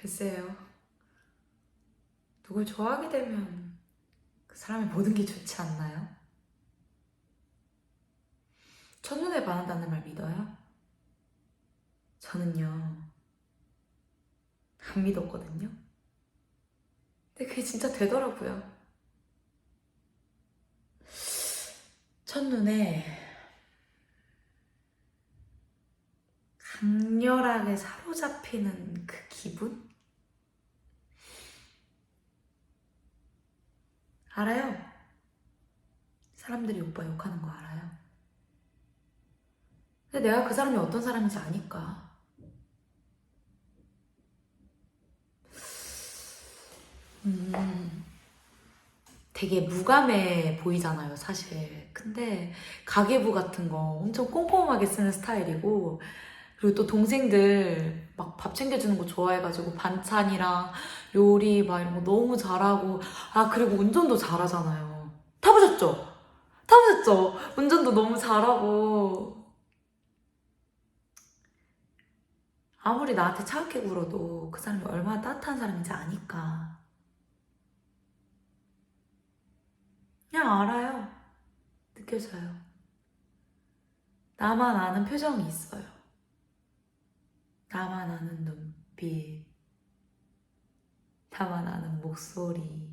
글쎄요. 누굴 좋아하게 되면 그 사람이 모든 게 좋지 않나요? 첫눈에 반한다는 말 믿어요? 저는요, 안 믿었거든요. 근데 그게 진짜 되더라고요. 첫눈에 강렬하게 사로잡히는 그 기분? 알아요. 사람들이 오빠 욕하는 거 알아요. 근데 내가 그 사람이 어떤 사람인지 아니까. 음, 되게 무감해 보이잖아요, 사실. 근데 가계부 같은 거 엄청 꼼꼼하게 쓰는 스타일이고, 그리고 또 동생들 막 밥 챙겨주는 거 좋아해가지고 반찬이랑 요리 막 이런 거 너무 잘하고, 아, 그리고 운전도 잘하잖아요. 타보셨죠? 타보셨죠? 운전도 너무 잘하고. 아무리 나한테 차갑게 굴어도 그 사람이 얼마나 따뜻한 사람인지 아니까. 그냥 알아요. 느껴져요. 나만 아는 표정이 있어요. 나만 아는 눈빛. 나만 아는 목소리.